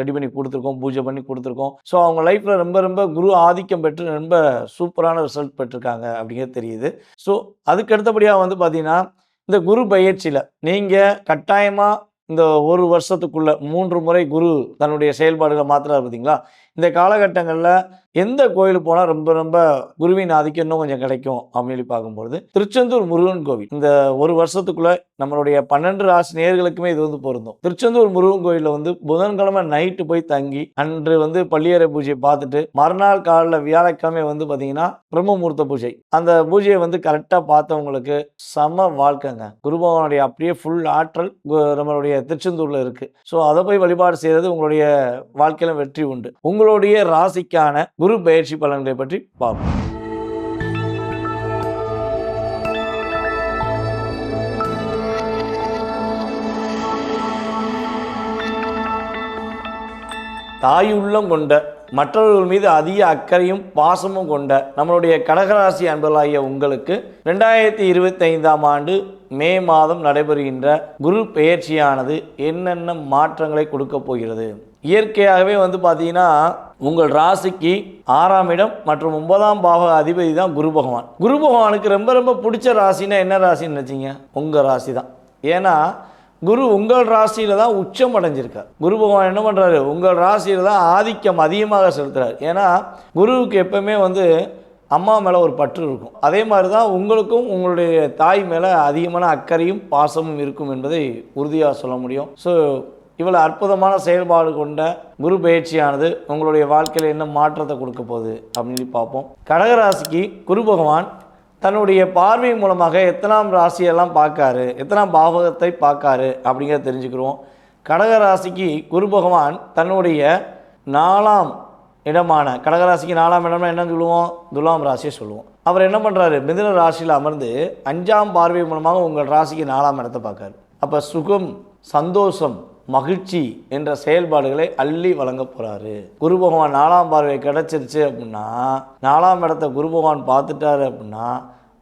Ready பண்ணி கொடுத்துருக்கோம் பூஜை பண்ணி கொடுத்துருக்கோம். ஸோ அவங்க லைஃப்பில் ரொம்ப ரொம்ப குரு ஆதிக்கம் பெற்று ரொம்ப சூப்பரான ரிசல்ட் பெற்றிருக்காங்க அப்படிங்கிறது தெரியுது. ஸோ அதுக்கு அடுத்தபடியாக வந்து பார்த்தீங்கன்னா இந்த குரு பயிற்சியில் நீங்கள் கட்டாயமாக இந்த ஒரு வருஷத்துக்குள்ள மூன்று முறை குரு தன்னுடைய செயல்பாடுகளை மாத்திராரு பார்த்தீங்களா? இந்த காலகட்டங்களில் எந்த கோயிலுக்கு போனால் ரொம்ப ரொம்ப குருவின் ஆதிக்கம் இன்னும் கொஞ்சம் கிடைக்கும் அப்படின்னு பார்க்கும்பொழுது திருச்செந்தூர் முருகன் கோவில். இந்த ஒரு வருஷத்துக்குள்ள நம்மளுடைய பன்னெண்டு ராசி நேர்களுக்குமே இது வந்து பொருந்தும். திருச்செந்தூர் முருகன் கோயிலில் வந்து புதன்கிழமை நைட்டு போய் தங்கி அன்று வந்து பள்ளியறை பூஜையை பார்த்துட்டு மறுநாள் காலில் வியாழக்கிழமை வந்து பார்த்தீங்கன்னா பிரம்மமூர்த்த பூஜை. அந்த பூஜையை வந்து கரெக்டாக பார்த்தவங்களுக்கு சம வாழ்க்கைங்க. குருபவனுடைய அப்படியே ஃபுல் ஆற்றல் கு- நம்மளுடைய திருச்செந்தூரில் இருக்குது ஸோ அதை போய் வழிபாடு செய்கிறது உங்களுடைய வாழ்க்கையில வெற்றி உண்டு. உங்களுடைய ராசிக்கான குரு பயிற்சி பலன்களை பற்றி பார்ப்போம். தாயுள்ளம் கொண்ட மற்றவர்கள் மீது அதிக அக்கறையும் பாசமும் கொண்ட நம்மளுடைய கடகராசி அன்பர்களாகிய உங்களுக்கு ரெண்டாயிரத்தி இருபத்தி ஐந்தாம் ஆண்டு மே மாதம் நடைபெறுகின்ற குரு பெயர்ச்சியானது என்னென்ன மாற்றங்களை கொடுக்க போகிறது? இயற்கையாகவே வந்து பார்த்தீங்கன்னா உங்கள் ராசிக்கு ஆறாம் இடம் மற்றும் ஒன்பதாம் பாவ அதிபதி தான் குரு பகவான். குரு பகவானுக்கு ரொம்ப ரொம்ப பிடிச்ச ராசினா என்ன ராசின்னு நினச்சிங்க? உங்கள் ராசி தான் ஏன்னா குரு உங்கள் ராசியில் தான் உச்சம் அடைஞ்சிருக்கார். குரு பகவான் என்ன பண்ணுறாரு உங்கள் ராசியில் தான் ஆதிக்கம் அதிகமாக செலுத்துறார். ஏன்னா குருவுக்கு எப்பவுமே வந்து அம்மா மேலே ஒரு பற்று இருக்கும். அதே மாதிரி தான் உங்களுக்கும் உங்களுடைய தாய் மேலே அதிகமான அக்கறையும் பாசமும் இருக்கும் என்பதை உறுதியாக சொல்ல முடியும். ஸோ இவ்வளோ அற்புதமான செயல்பாடு கொண்ட குரு பயிற்சியானது உங்களுடைய வாழ்க்கையில் என்ன மாற்றத்தை கொடுக்க போகுது அப்படின்னு பார்ப்போம். கடகராசிக்கு குரு பகவான் தன்னுடைய பார்வை மூலமாக எத்தனாம் ராசியெல்லாம் பார்க்காரு எத்தனாம் பாவகத்தை பார்க்காரு அப்படிங்கிறத தெரிஞ்சுக்கிறோம். கடகராசிக்கு குரு பகவான் தன்னுடைய நாலாம் இடமான கடகராசிக்கு நாலாம் இடம்னா என்ன சொல்லுவோம்? துலாம் ராசியை சொல்லுவோம். அவர் என்ன பண்ணுறாரு மிதுன ராசியில் அமர்ந்து அஞ்சாம் பார்வை மூலமாக உங்கள் ராசிக்கு நாலாம் இடத்தை பார்க்காரு. அப்போ சுகம் சந்தோஷம் மகிழ்ச்சி என்ற செயல்பாடுகளை அள்ளி வழங்க போகிறாரு குரு பகவான் நாலாம் பார்வை கிடைச்சிருச்சு அப்படின்னா நாலாம் இடத்த குரு பகவான் பார்த்துட்டாரு அப்படின்னா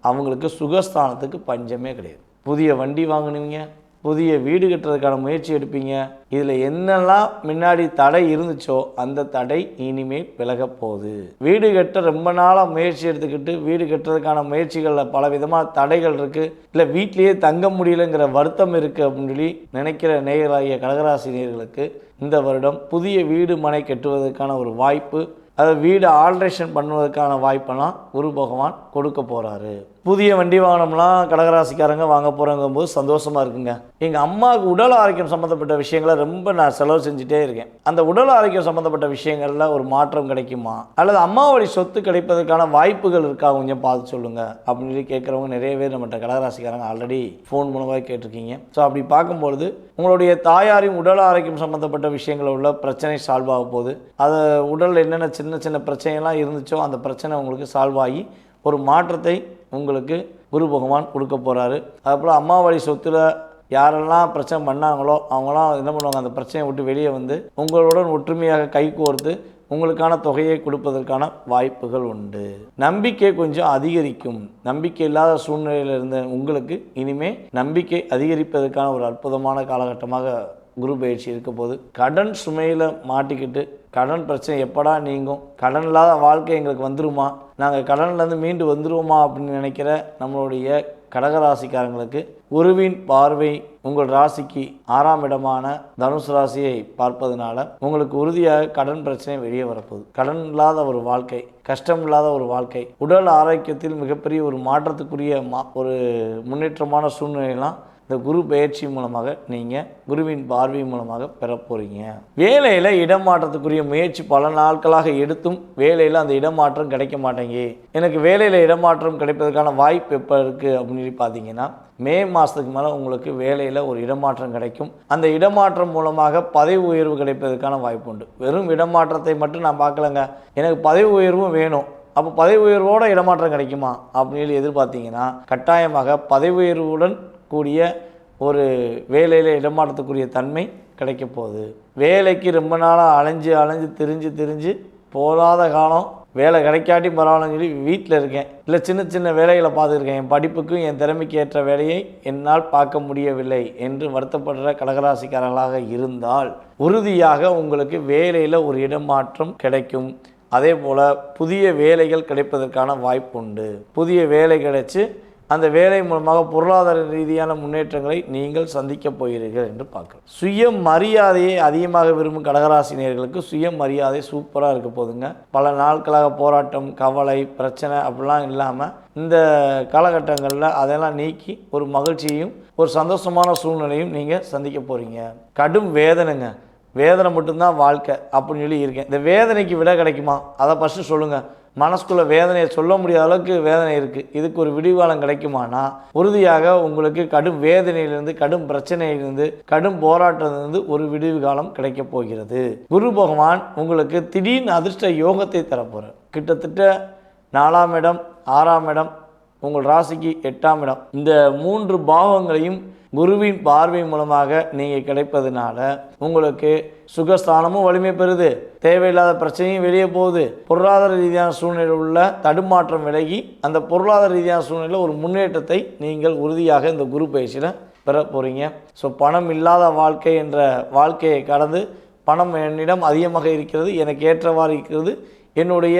அவங்களுக்கு சுகஸ்தானத்துக்கு பஞ்சமே கிடையாது. புதிய வண்டி வாங்கினீங்க. புதிய வீடு கட்டுறதுக்கான முயற்சி எடுப்பீங்க. இதில் என்னெல்லாம் முன்னாடி தடை இருந்துச்சோ அந்த தடை இனிமேல் விலக போகுது. வீடு கட்ட ரொம்ப நாளாக முயற்சி எடுத்துக்கிட்டு வீடு கட்டுறதுக்கான முயற்சிகளில் பல விதமான தடைகள் இருக்குது இல்லை வீட்லேயே தங்க முடியலங்கிற வருத்தம் இருக்குது அப்படின்னு சொல்லி நினைக்கிற நேயராகிய கடகராசினியர்களுக்கு இந்த வருடம் புதிய வீடு மனை கட்டுவதற்கான ஒரு வாய்ப்பு அதை வீடு ஆல்ட்ரேஷன் பண்ணுவதற்கான வாய்ப்பெல்லாம் குரு பகவான் கொடுக்க போகிறாரு புதிய வண்டி வாகனம்லாம் கடகராசிக்காரங்க வாங்க போகிறங்கும் போது சந்தோஷமாக இருக்குங்க. எங்கள் அம்மாவுக்கு உடல் ஆரோக்கியம் சம்மந்தப்பட்ட விஷயங்களை ரொம்ப நான் செலவு செஞ்சுட்டே இருக்கேன். அந்த உடல் ஆரோக்கியம் சம்மந்தப்பட்ட விஷயங்களில் ஒரு மாற்றம் கிடைக்குமா? அல்லது அம்மா வழி சொத்து கிடைப்பதற்கான வாய்ப்புகள் இருக்கா? கொஞ்சம் பார்த்து சொல்லுங்கள் அப்படின்னு சொல்லி கேட்குறவங்க நிறைய பேர் நம்மகிட்ட கடகராசிக்காரங்க ஆல்ரெடி ஃபோன் மூலமாக கேட்டிருக்கீங்க. ஸோ அப்படி பார்க்கும்பொழுது உங்களுடைய தாயாரின் உடல் ஆரோக்கியம் சம்மந்தப்பட்ட விஷயங்களில் உள்ள பிரச்சனை சால்வ் ஆக போகுது. அது உடலில் என்னென்ன சின்ன சின்ன பிரச்சனைலாம் இருந்துச்சோ அந்த பிரச்சனை உங்களுக்கு சால்வ் ஆகி ஒரு மாற்றத்தை உங்களுக்கு குரு பகவான் கொடுக்க போகிறாரு அதுபோல் அம்மாவாடி சொத்தில் சொத்துல யாரெல்லாம் பிரச்சனை பண்ணாங்களோ அவங்களாம் என்ன பண்ணுவாங்க அந்த பிரச்சனையை விட்டு வெளியே வந்து உங்களுடன் ஒற்றுமையாக கை கோர்த்து உங்களுக்கான தொகையை கொடுப்பதற்கான வாய்ப்புகள் உண்டு. நம்பிக்கை கொஞ்சம் அதிகரிக்கும். நம்பிக்கை இல்லாத சூழ்நிலையில் இருந்த உங்களுக்கு இனிமே நம்பிக்கை அதிகரிப்பதற்கான ஒரு அற்புதமான காலகட்டமாக குரு பயிற்சி இருக்க போது கடன் சுமையில் மாட்டிக்கிட்டு கடன் பிரச்சனை எப்படா நீங்கும்? கடன் இல்லாத வாழ்க்கை எங்களுக்கு வந்துருமா? நாங்கள் கடன்லேருந்து மீண்டு வந்துருவோமா அப்படின்னு நினைக்கிற நம்மளுடைய கடகராசிக்காரங்களுக்கு குருவின் பார்வை உங்கள் ராசிக்கு ஆறாம் இடமான தனுசு ராசியை பார்ப்பதனால உங்களுக்கு உறுதியாக கடன் பிரச்சனை வெளியே வரப்போகுது. கடன் இல்லாத ஒரு வாழ்க்கை கஷ்டம் இல்லாத ஒரு வாழ்க்கை உடல் ஆரோக்கியத்தில் மிகப்பெரிய ஒரு மாற்றத்துக்குரிய மா ஒரு முன்னேற்றமான சூழ்நிலையெல்லாம் இந்த குரு பயிற்சி மூலமாக நீங்கள் குருவின் பார்வை மூலமாக பெற போகிறீங்க வேலையில் இடமாற்றத்துக்குரிய முயற்சி பல நாட்களாக எடுத்தும் வேலையில் அந்த இடமாற்றம் கிடைக்க மாட்டேங்கி எனக்கு வேலையில் இடமாற்றம் கிடைப்பதற்கான வாய்ப்பு எப்போ இருக்குது அப்படின்னு சொல்லி பார்த்தீங்கன்னா மே மாதத்துக்கு மேலே உங்களுக்கு வேலையில் ஒரு இடமாற்றம் கிடைக்கும். அந்த இடமாற்றம் மூலமாக பதவி உயர்வு கிடைப்பதற்கான வாய்ப்பு உண்டு. வெறும் இடமாற்றத்தை மட்டும் நான் பார்க்கலங்க. எனக்கு பதவி உயர்வும் வேணும். அப்போ பதவி உயர்வோட இடமாற்றம் கிடைக்குமா? அப்படின்னு சொல்லி எதிர்பார்த்தீங்கன்னா கட்டாயமாக பதவி உயர்வுடன் கூடிய ஒரு வேலையில் இடமாற்றத்துக்குரிய தன்மை கிடைக்க போகுது. வேலைக்கு ரொம்ப நாளாக அலைஞ்சு அலைஞ்சு திரிஞ்சு திரிஞ்சு போதாத காலம். வேலை கிடைக்காட்டி பரவாயில்லன்னு சொல்லி வீட்டில் இருக்கேன். இல்லை சின்ன சின்ன வேலைகளை பார்த்துருக்கேன். என் படிப்புக்கும் என் திறமைக்கு ஏற்ற வேலையை என்னால் பார்க்க முடியவில்லை என்று வருத்தப்படுற கடகராசிக்காரர்களாக இருந்தால் உறுதியாக உங்களுக்கு வேலையில் ஒரு இடமாற்றம் கிடைக்கும். அதே போல் புதிய வேலைகள் கிடைப்பதற்கான வாய்ப்பு உண்டு புதிய வேலை கிடைச்சி அந்த வேலை மூலமாக பொருளாதார ரீதியான முன்னேற்றங்களை நீங்கள் சந்திக்க போகிறீர்கள் என்று பார்க்கலாம் சுய மரியாதையை அதிகமாக விரும்பும் கடகராசினியர்களுக்கு சுய மரியாதை சூப்பராக இருக்க போதுங்க. பல நாட்களாக போராட்டம் கவலை பிரச்சனை அப்படிலாம் இல்லாமல் இந்த காலகட்டங்களில் அதெல்லாம் நீக்கி ஒரு மகிழ்ச்சியையும் ஒரு சந்தோஷமான சூழ்நிலையும் நீங்கள் சந்திக்க போகிறீங்க கடும் வேதனைங்க. வேதனை மட்டும்தான் வாழ்க்கை அப்படின்னு சொல்லி இருக்கேன். இந்த வேதனைக்கு விட கிடைக்குமா? அதை ஃபஸ்ட்டு சொல்லுங்கள் மனசுக்குள்ள வேதனையை சொல்ல முடியாத அளவுக்கு வேதனை இருக்குது இதுக்கு ஒரு விடிவாளம் கிடைக்குமானா? உறுதியாக உங்களுக்கு கடும் வேதனையிலிருந்து கடும் பிரச்சனையிலிருந்து கடும் போராட்டத்திலிருந்து ஒரு விடிவு காலம் கிடைக்கப் போகிறது. குரு பகவான் உங்களுக்கு திடீர்னு அதிர்ஷ்ட யோகத்தை தரப்போகிறார் கிட்டத்தட்ட நாலாம் இடம் ஆறாம் இடம் உங்கள் ராசிக்கு எட்டாம் இடம். இந்த மூன்று பாவங்களையும் குருவின் பார்வை மூலமாக நீங்கள் கிடைப்பதுனால உங்களுக்கு சுகஸ்தானமும் வலிமை பெறுது. தேவையில்லாத பிரச்சனையும் வெளியே போகுது. பொருளாதார ரீதியான சூழ்நிலையில் உள்ள தடுமாற்றம் விலகி அந்த பொருளாதார ரீதியான சூழ்நிலையில் ஒரு முன்னேற்றத்தை நீங்கள் உறுதியாக இந்த குரு பயிற்சியில் பெற போகிறீங்க ஸோ பணம் இல்லாத வாழ்க்கை என்ற வாழ்க்கையை கடந்து பணம் என்னிடம் அதிகமாக இருக்கிறது எனக்கு ஏற்றவாறு இருக்கிறது. என்னுடைய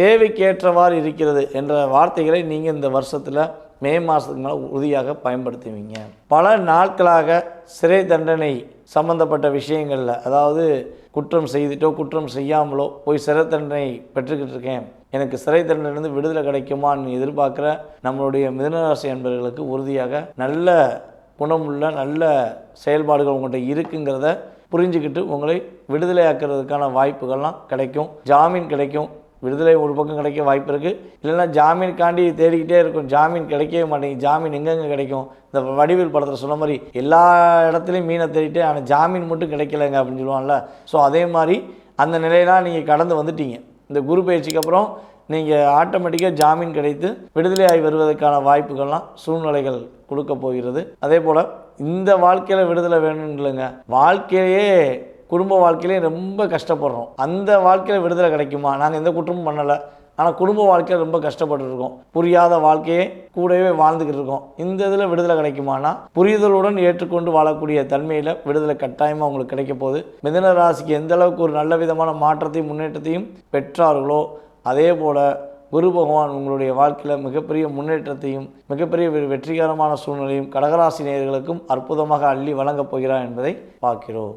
தேவைக்கேற்றவாறு இருக்கிறது என்ற வார்த்தைகளை நீங்கள் இந்த வருஷத்தில் மே மாதத்துக்கு மேலே உறுதியாக பயன்படுத்துவீங்க. பல நாட்களாக சிறை தண்டனை சம்பந்தப்பட்ட விஷயங்களில் அதாவது குற்றம் செய்துட்டோ குற்றம் செய்யாமலோ போய் சிறை தண்டனை பெற்றுக்கிட்டு இருக்கேன். எனக்கு சிறை தண்டனையிலிருந்து விடுதலை கிடைக்குமான்னு எதிர்பார்க்குற நம்மளுடைய மிதனராசி அன்பர்களுக்கு உறுதியாக நல்ல குணமுள்ள நல்ல செயல்பாடுகள் உங்கள்கிட்ட இருக்குங்கிறத புரிஞ்சுக்கிட்டு உங்களை விடுதலையாக்குறதுக்கான வாய்ப்புகள்லாம் கிடைக்கும். ஜாமீன் கிடைக்கும். விடுதலை ஒரு பக்கம் கிடைக்க வாய்ப்பு இருக்குது இல்லைன்னா ஜாமீனுக்காண்டி தேடிக்கிட்டே இருக்கும். ஜாமீன் கிடைக்கவே மாட்டேங்குது. ஜாமீன் எங்கெங்கே கிடைக்கும்? இந்த வடிவில் படத்தில் சொன்ன மாதிரி எல்லா இடத்துலையும் மீனை தேடிட்டு ஆனால் ஜாமீன் மட்டும் கிடைக்கலங்க அப்படின்னு சொல்லுவாங்கல்ல. ஸோ அதே மாதிரி அந்த நிலையெல்லாம் நீங்கள் கடந்து வந்துட்டீங்க. இந்த குரு பயிற்சிக்கு அப்புறம் நீங்கள் ஆட்டோமேட்டிக்காக ஜாமீன் கிடைத்து விடுதலையாகி வருவதற்கான வாய்ப்புகள்லாம் சூழ்நிலைகள் கொடுக்க போகிறது. அதே போல் இந்த வாழ்க்கையில் விடுதலை வேணும் இல்லைங்க. வாழ்க்கையே குடும்ப வாழ்க்கையிலே ரொம்ப கஷ்டப்படுறோம். அந்த வாழ்க்கையில் விடுதலை கிடைக்குமா? நாங்கள் எந்த குற்றமும் பண்ணலை. ஆனால் குடும்ப வாழ்க்கையில் ரொம்ப கஷ்டப்பட்டுருக்கோம். புரியாத வாழ்க்கையே கூடவே வாழ்ந்துக்கிட்டு இருக்கோம். இந்த இதில் விடுதலை கிடைக்குமானா? புரிதலுடன் ஏற்றுக்கொண்டு வாழக்கூடிய தன்மையில் விடுதலை கட்டாயமாக உங்களுக்கு கிடைக்க போகுது. மிதன ராசிக்கு எந்த அளவுக்கு ஒரு நல்ல விதமான மாற்றத்தையும் முன்னேற்றத்தையும் பெற்றார்களோ அதே போல் குரு பகவான் உங்களுடைய வாழ்க்கையில் மிகப்பெரிய முன்னேற்றத்தையும் மிகப்பெரிய வெ- வெற்றிகரமான சூழ்நிலையும் கடகராசி நேயர்களுக்கும் அற்புதமாக அள்ளி வழங்கப் போகிறார் என்பதை பார்க்கிறோம்.